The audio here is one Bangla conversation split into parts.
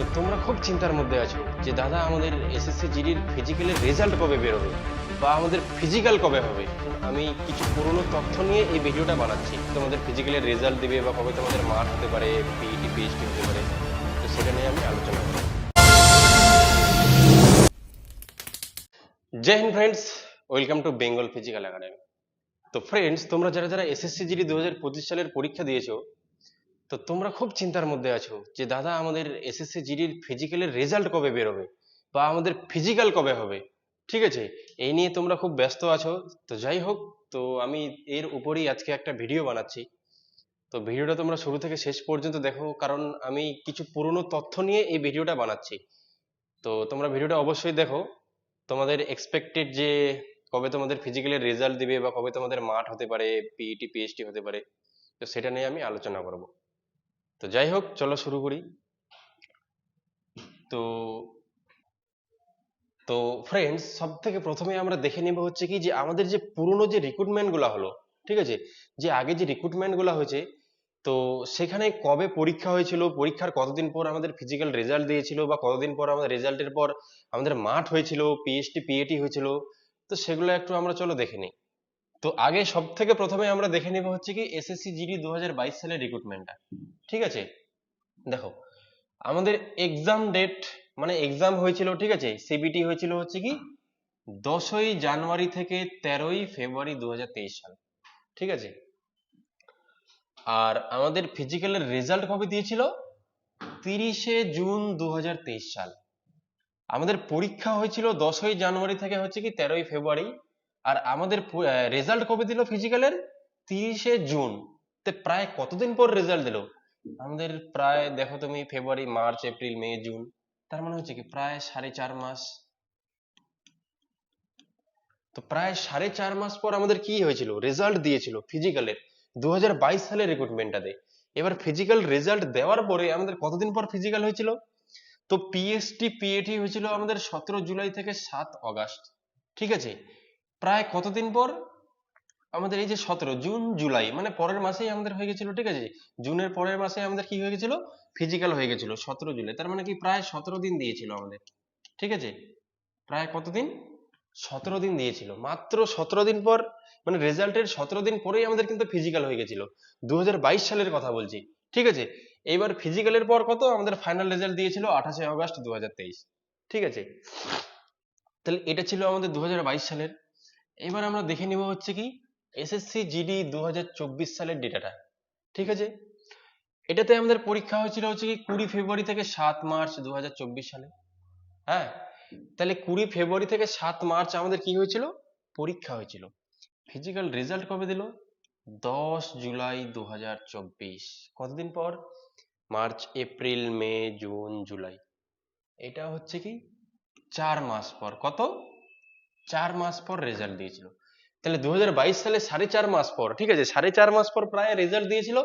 তো তোমরা খুব চিন্তার মধ্যে আছো যে দাদা আমাদের এসএসসি জিডির ফিজিক্যালের রেজাল্ট কবে বেরোবে? বা আমাদের ফিজিক্যাল কবে হবে? আমি কিছু পুরনো তথ্য নিয়ে এই ভিডিওটা বানাচ্ছি। তোমাদের ফিজিক্যালের রেজাল্ট দিবে বা কবে তোমাদের মার্ক হতে পারে পিইটি পিএইচডি হতে পারে। তো সেটা নিয়ে আমি আলোচনা করব। জয় Hind friends welcome to Bengal physical academy তো ফ্রেন্ডস তোমরা যারা যারা এসএসসি জিডি দু হাজার পঁচিশ সালের পরীক্ষা দিয়েছ তো তোমরা খুব চিন্তার মধ্যে আছো যে, দাদা, আমাদের এসএসসি জিডির ফিজিক্যালের রেজাল্ট কবে বেরোবে? বা আমাদের ফিজিক্যাল কবে হবে? ঠিক আছে? এই নিয়ে তোমরা খুব ব্যস্ত আছো। তো যাই হোক, তো আমি এর উপরেই আজকে একটা ভিডিও বানাচ্ছি। তো ভিডিওটা তোমরা শুরু থেকে শেষ পর্যন্ত দেখো, কারণ আমি কিছু পুরনো তথ্য নিয়ে এই ভিডিওটা বানাচ্ছি। তো তোমরা ভিডিওটা অবশ্যই দেখো। তোমাদের এক্সপেক্টেড যে, কবে তোমাদের ফিজিক্যালের রেজাল্ট দিবে বা কবে তোমাদের মাঠ হতে পারে পিইটি পিএইচডি হতে পারে, তো সেটা নিয়ে আমি আলোচনা করব। তো যাই হোক, চলো শুরু করি। তো তো ফ্রেন্ডস সব থেকে প্রথমে আমরা দেখে নেব হচ্ছে কি যে, আমাদের যে পুরনো যে রিক্রুটমেন্টগুলা হলো, ঠিক আছে? যে আগে যে রিক্রুটমেন্টগুলা হয়েছে, তো সেখানে কবে পরীক্ষা হয়েছিল, পরীক্ষার কতদিন পর আমাদের ফিজিক্যাল রেজাল্ট দিয়েছিল বা কতদিন পর আমাদের রেজাল্টের পর আমাদের মাঠ হয়েছিল পিএইচডি পিএটি হয়েছিল, তো সেগুলো একটু আমরা চলো দেখে নিই। তো আগে সব থেকে প্রথমে আমরা দেখে নেব হচ্ছে কি এসএসসি জিডি দু হাজার বাইশ সালের রিক্রুটমেন্টটা ঠিক আছে? দেখো, আমাদের এক্সাম ডেট মানে এক্সাম হয়েছিল, ঠিক আছে? সিবিটি হয়েছিল হচ্ছে কি, দশই জানুয়ারি থেকে তেরোই ফেব্রুয়ারি দুহাজার তেইশ সাল, ঠিক আছে? আর আমাদের ফিজিক্যালের রেজাল্ট কবে দিয়েছিল? তিরিশে জুন দু হাজার তেইশ সাল। আমাদের পরীক্ষা হয়েছিল দশই জানুয়ারি থেকে হচ্ছে কি, তেরোই ফেব্রুয়ারি, আর আমাদের রেজাল্ট কবে দিল ফিজিক্যালের তিরিশে জুন। তে প্রায় কতদিন পর রেজাল্ট দিল? আমাদের প্রায়, দেখো তুমি February March April May June তার মানে হচ্ছে কি প্রায় সাড়ে চার মাস। তো প্রায় সাড়ে চার মাস পর আমাদের কি হয়েছিল? রেজাল্ট দিয়েছিল ফিজিক্যালের দু সালের রিক্রুটমেন্টটাতে এবার ফিজিক্যাল রেজাল্ট দেওয়ার পরে আমাদের কতদিন পর ফিজিক্যাল হয়েছিল? তো পিএসটি পিএটি হয়েছিল আমাদের সতেরো জুলাই থেকে সাত অগাস্ট ঠিক আছে? প্রায় কতদিন পর? আমাদের এই যে সতেরো, জুন, জুলাই মানে পরের মাসেই আমাদের হয়ে গেছিল, ঠিক আছে? জুনের পরের মাসে আমাদের কি হয়ে গেছিল? ফিজিক্যাল হয়ে গেছিল, সতেরো জুলাই। তার মানে কি প্রায় সতেরো দিন দিয়েছিল আমাদের, ঠিক আছে? প্রায় কতদিন? সতেরো দিন দিয়েছিল। মাত্র সতেরো দিন পর মানে রেজাল্টের সতেরো দিন পরেই আমাদের কিন্তু ফিজিক্যাল হয়ে গেছিল। দু হাজার বাইশ সালের কথা বলছি, ঠিক আছে? এইবার ফিজিক্যালের পর কত? আমাদের ফাইনাল রেজাল্ট দিয়েছিল আঠাশে আগস্ট দু হাজার তেইশ, ঠিক আছে? তাহলে এটা ছিল আমাদের দু হাজার বাইশ সালের। এবার আমরা দেখে নিব হচ্ছে কি এসএসসি জিডি দু হাজার চব্বিশ সালের ডেটাটা ঠিক আছে? এটাতে আমাদের পরীক্ষা হয়েছিল হচ্ছে কি কুড়ি ফেব্রুয়ারি থেকে সাত মার্চ দুহাজার চব্বিশ সালে। হ্যাঁ? তাহলে কুড়ি ফেব্রুয়ারি থেকে সাত মার্চ আমাদের কি হয়েছিল? পরীক্ষা হয়েছিল। ফিজিক্যাল রেজাল্ট কবে দিল? দশ জুলাই দু হাজার চব্বিশ। কতদিন পর? March, April, May, June, July. এটা হচ্ছে কি? চার মাস পর। কত? চার মাস পর রেজাল্ট দিয়েছিল। তাহলে দু সালে সাড়ে চার মাস পর, ঠিক আছে, সাড়ে চার মাস পর প্রায় রেজাল্ট দিয়েছিল,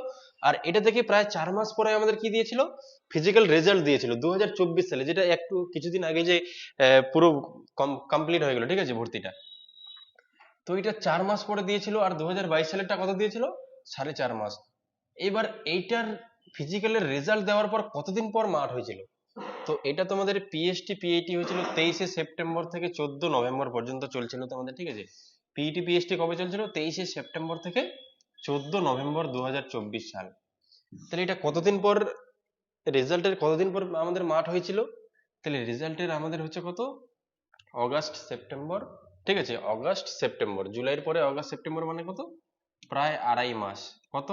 আর এটা থেকে প্রায় চার মাস পরে আমাদের কি দিয়েছিল? ফিজিক্যাল রেজাল্ট দিয়েছিল দু সালে, যেটা একটু কিছুদিন আগে যে পুরো কমপ্লিট হয়ে গেল, ঠিক আছে, ভর্তিটা। তো এটা চার মাস পরে দিয়েছিল, আর দু সালেরটা কত দিয়েছিল? সাড়ে চার মাস। এবার এইটার ফিজিক্যালের রেজাল্ট দেওয়ার পর কতদিন পর মাঠ হয়েছিল? তো এটা তোমাদের পিএসটি পিএইটি হয়েছিল তেইশে সেপ্টেম্বর থেকে চোদ্দ নভেম্বর পর্যন্ত চলছিল তোমাদের ঠিক আছে? পিইটি পিএইচটি কবে চলছিল? তেইশে সেপ্টেম্বর থেকে চোদ্দ নভেম্বর দু সাল। তাহলে এটা কতদিন পর রেজাল্টের, কতদিন পর আমাদের মাঠ হয়েছিল? তাহলে রেজাল্টের আমাদের হচ্ছে কত? অগাস্ট সেপ্টেম্বর, ঠিক আছে? অগাস্ট সেপ্টেম্বর, জুলাইয়ের পরে অগাস্ট সেপ্টেম্বর মানে কত? প্রায় আড়াই মাস। কত?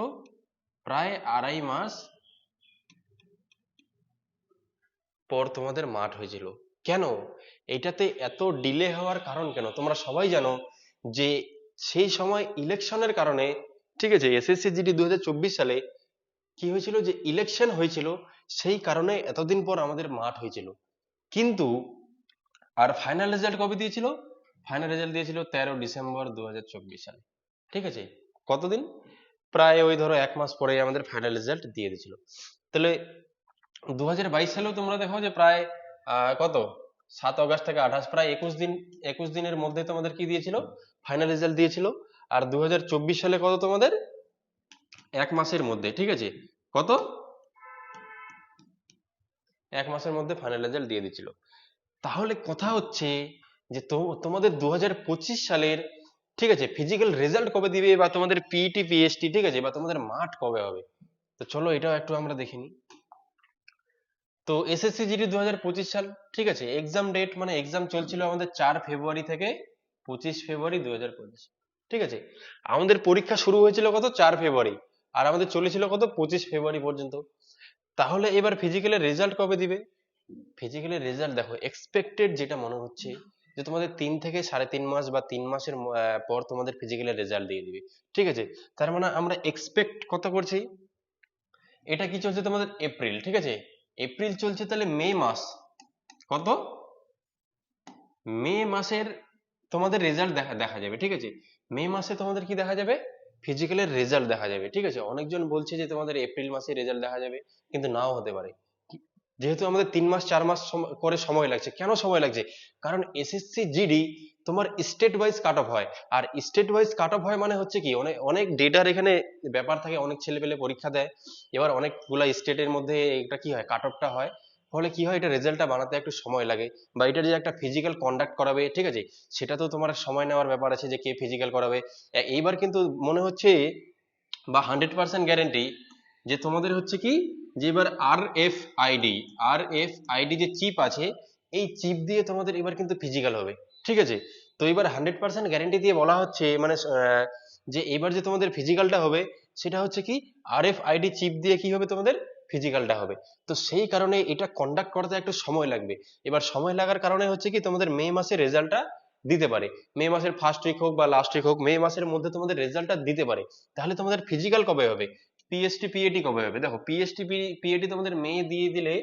প্রায় আড়াই মাস পর তোমাদের মাঠ হয়েছিল। কেন? এটাতে এত ডিলে হওয়ার কারণ কেন? তোমরা সবাই জানো যে সেই সময় ইলেকশনের কারণে, ঠিক আছে এসএসসি জিডি দু সালে কি হয়েছিল যে ইলেকশন হয়েছিল, সেই কারণে এতদিন পর আমাদের মাঠ হয়েছিল। কিন্তু আর ফাইনাল রেজাল্ট কবে দিয়েছিল? ফাইনাল রেজাল্ট দিয়েছিল তেরো ডিসেম্বর দু সালে। ঠিক আছে, কতদিন? প্রায় ওই ধরো এক মাস পরে আমাদের ফাইনাল রেজাল্ট দিয়ে দিয়েছিল। তাহলে দু হাজার বাইশ সালেও তোমরা দেখো যে প্রায় কত? সাত অগস্ট থেকে আঠাশ, প্রায় একুশ দিন, একুশ দিনের মধ্যে তোমাদের কি দিয়েছিল? ফাইনাল রেজাল্ট দিয়েছিল। আর দু হাজার চব্বিশ সালে কত তোমাদের? এক মাসের মধ্যে, ঠিক আছে? কত? এক মাসের মধ্যে ফাইনাল রেজাল্ট দিয়ে দিচ্ছিল তাহলে কথা হচ্ছে যে তোমাদের দুহাজার পঁচিশ সালের, ঠিক আছে ফিজিক্যাল রেজাল্ট কবে দিবে বা তোমাদের পিইটি পিএসটি ঠিক আছে, বা তোমাদের মাঠ কবে হবে? তো চলো এটাও একটু আমরা দেখে নিই। তো এসএসসি জিডি দু হাজার পঁচিশ সাল, ঠিক আছে এক্সাম ডেট মানে এক্সাম চলছিল আমাদের চার ফেব্রুয়ারি থেকে পঁচিশ ফেব্রুয়ারি দু ঠিক আছে? আমাদের পরীক্ষা শুরু হয়েছিল কত? চার ফেব্রুয়ারি। আর আমাদের চলেছিল কত? পঁচিশ ফেব্রুয়ারি পর্যন্ত। তাহলে এবার ফিজিক্যালের রেজাল্ট কবে দিবে? ফিজিক্যালের রেজাল্ট দেখো এক্সপেক্টেড যেটা মনে হচ্ছে, যে তোমাদের তিন থেকে সাড়ে তিন মাস বা তিন মাসের পর তোমাদের ফিজিক্যালের রেজাল্ট দিয়ে দিবে। ঠিক আছে? তার মানে আমরা এক্সপেক্ট কত করছি? এটা কি চলছে তোমাদের? এপ্রিল ঠিক আছে? এপ্রিল চলছে তাহলে মে মাস। কত? মে মাসের তোমাদের রেজাল্ট দেখা দেখা যাবে, ঠিক আছে? মে মাসে তোমাদের কি দেখা যাবে? ফিজিক্যালের রেজাল্ট দেখা যাবে, ঠিক আছে? অনেকজন বলছে যে তোমাদের এপ্রিল মাসে রেজাল্ট দেখা যাবে, কিন্তু নাও হতে পারে। যেহেতু আমাদের তিন মাস, চার মাস করে সময় লাগছে, কেন সময় লাগছে? কারণ এসএসসি জিডি তোমার স্টেট ওয়াইজ কাট অফ হয়, আর স্টেট ওয়াইজ কাট অফ হয় মানে হচ্ছে কি অনেক অনেক ডেটার এখানে ব্যাপার থাকে, অনেক ছেলে পেলে পরীক্ষা দেয়, এবার অনেকগুলা স্টেটের মধ্যে এটা কি হয় কাট অফটা হয় ফলে কি হয়, এটা রেজাল্টটা বানাতে একটু সময় লাগে বা এটার যে একটা ফিজিক্যাল কন্ডাক্ট করাবে, ঠিক আছে? সেটা তো তোমার সময় নেওয়ার ব্যাপার আছে যে কে ফিজিক্যাল করাবে। এইবার কিন্তু মনে হচ্ছে বা হান্ড্রেড পার্সেন্ট গ্যারেন্টি যে তোমাদের হচ্ছে কি, যে এবার R F ID R F ID যে চিপ আছে, এই চিপ দিয়ে তোমাদের এবার কিন্তু ফিজিক্যাল হবে, ঠিক আছে? তো এবার হান্ড্রেড পার্সেন্ট গ্যারেন্টি দিয়ে বলা হচ্ছে মানে যে এবার যে তোমাদের ফিজিক্যালটা হবে, সেটা হচ্ছে কি আর এফ আইডি চিপ দিয়ে কি হবে তোমাদের? ফিজিক্যালটা হবে। তো সেই কারণে এটা কন্ডাক্ট করতে একটু সময় লাগবে। এবার সময় লাগার কারণে হচ্ছে কি তোমাদের মে মাসে রেজাল্টটা দিতে পারে। মে মাসের ফার্স্ট উইক হোক বা লাস্ট উইক হোক, মে মাসের মধ্যে তোমাদের রেজাল্টটা দিতে পারে। তাহলে তোমাদের ফিজিক্যাল কবে হবে? পিএসটি পিএটি কবে হবে? দেখো পিএসটি পিএটি তোমাদের মে দিয়ে দিলে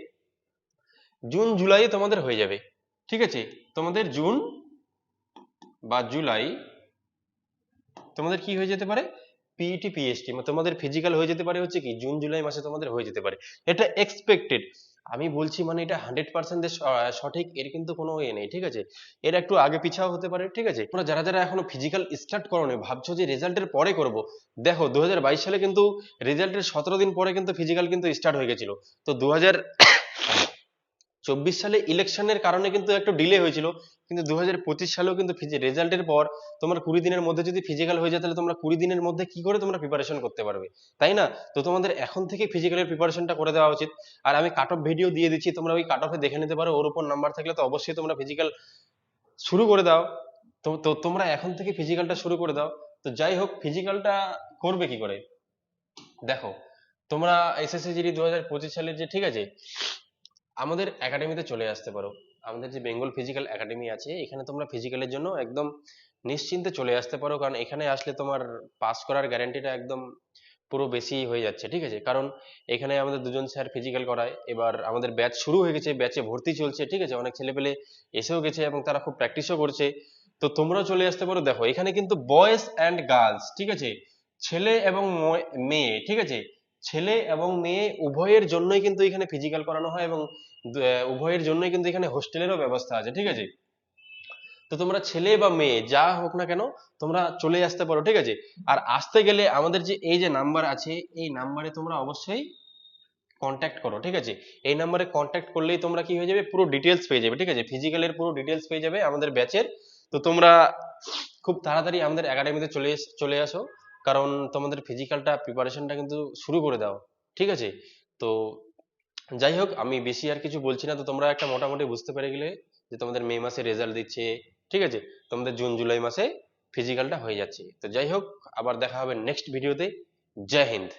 জুন জুলাই তোমাদের হয়ে যাবে। ঠিক আছে? তোমাদের জুন বা জুলাই তোমাদের কি হয়ে যেতে পারে? পিইটি পিএসটি তোমাদের ফিজিক্যাল হয়ে যেতে পারে হচ্ছে কি জুন জুলাই মাসে তোমাদের হয়ে যেতে পারে। এটা এক্সপেক্টেড আমি বলছি মানে এটা হান্ড্রেড পার্সেন্ট সঠিক, এর কিন্তু কোনো ইয়ে নেই, ঠিক আছে? এর একটু আগে পিছাও হতে পারে, ঠিক আছে? তোমরা যারা যারা এখনও ফিজিক্যাল স্টার্ট করোনি, ভাবছ যে রেজাল্টের পরে করব, দেখো দু হাজার বাইশ সালে কিন্তু রেজাল্টের সতেরো দিন পরে কিন্তু ফিজিক্যাল কিন্তু স্টার্ট হয়ে গেছিল। তো দু চব্বিশ সালে ইলেকশনের কারণে কিন্তু একটু ডিলে হয়েছিল, কিন্তু দুহাজার পঁচিশ সালেও কিন্তু রেজাল্টের পর তোমার কুড়ি দিনের মধ্যে যদি ফিজিক্যাল হয়ে যায় তাহলে তোমরা কুড়ি দিনের মধ্যে কি করে তোমরা প্রিপারেশন করতে পারবে? তাই না? তো তোমাদের এখন থেকে ফিজিক্যালের প্রিপারেশনটা করে দেওয়া উচিত। আর আমি কাট অফ ভিডিও দিয়ে দিচ্ছি, তোমরা ওই কাট অফে দেখে নিতে পারো, ওর উপর নাম্বার থাকলে তো অবশ্যই তোমরা ফিজিক্যাল শুরু করে দাও। তো তোমরা এখন থেকে ফিজিক্যালটা শুরু করে দাও। তো যাই হোক ফিজিক্যালটা করবে কি করে? দেখো, তোমরা এসএসসি জিডি দু হাজার পঁচিশ সালের যে, ঠিক আছে? আমাদের একাডেমিতে চলে আসতে পারো। আমাদের যে বেঙ্গল ফিজিক্যাল একাডেমি আছে, এখানে তোমরা ফিজিক্যালের জন্য একদম নিশ্চিন্তে চলে আসতে পারো। কারণ এখানে আসলে তোমার পাস করার গ্যারান্টিটা একদম পুরো বেশি হয়ে যাচ্ছে, ঠিক আছে? কারণ এখানে আমাদের দুজন স্যার ফিজিক্যাল করায়। এবার আমাদের ব্যাচ শুরু হয়ে গেছে ব্যাচে ভর্তি চলছে, ঠিক আছে? অনেক ছেলেপেলে এসেও গেছে এবং তারা খুব প্র্যাকটিসও করছে। তো তোমরাও চলে আসতে পারো। দেখো, এখানে কিন্তু বয়েজ অ্যান্ড গার্লস ঠিক আছে? ছেলে এবং মেয়ে ঠিক আছে? ছেলে এবং মেয়ে উভয়ের জন্যই কিন্তু এখানে ফিজিক্যাল করানো হয় এবং উভয়ের জন্যই কিন্তু এখানে হোস্টেলেরও ব্যবস্থা আছে, ঠিক আছে? তো তোমরা ছেলে বা মেয়ে, যা হোক না কেন, তোমরা চলে আসতে পারো, ঠিক আছে? আর আসতে গেলে আমাদের যে, এই যে নাম্বার আছে, এই নাম্বারে তোমরা অবশ্যই কন্ট্যাক্ট করো, ঠিক আছে? এই নাম্বারে কন্ট্যাক্ট করলেই তোমরা কি হয়ে যাবে? পুরো ডিটেলস পেয়ে যাবে, ঠিক আছে? ফিজিক্যালের পুরো ডিটেলস পেয়ে যাবে আমাদের ব্যাচের তো তোমরা খুব তাড়াতাড়ি আমাদের একাডেমিতে চলে চলে আসো। কারণ তোমাদের ফিজিক্যালটা প্রিপারেশনটা কিন্তু শুরু করে দাও, ঠিক আছে? তো যাই হোক আমি বেশি আর কিছু বলছি না, তো তোমরা একটা মোটামুটি বুঝতে পেরে গেলে যে তোমাদের মে মাসে রেজাল্ট দিচ্ছে, ঠিক আছে? তোমাদের জুন, জুলাই মাসে ফিজিক্যালটা হয়ে যাচ্ছে। তো যাই হোক আবার দেখা হবে নেক্সট ভিডিওতে জয় হিন্দ।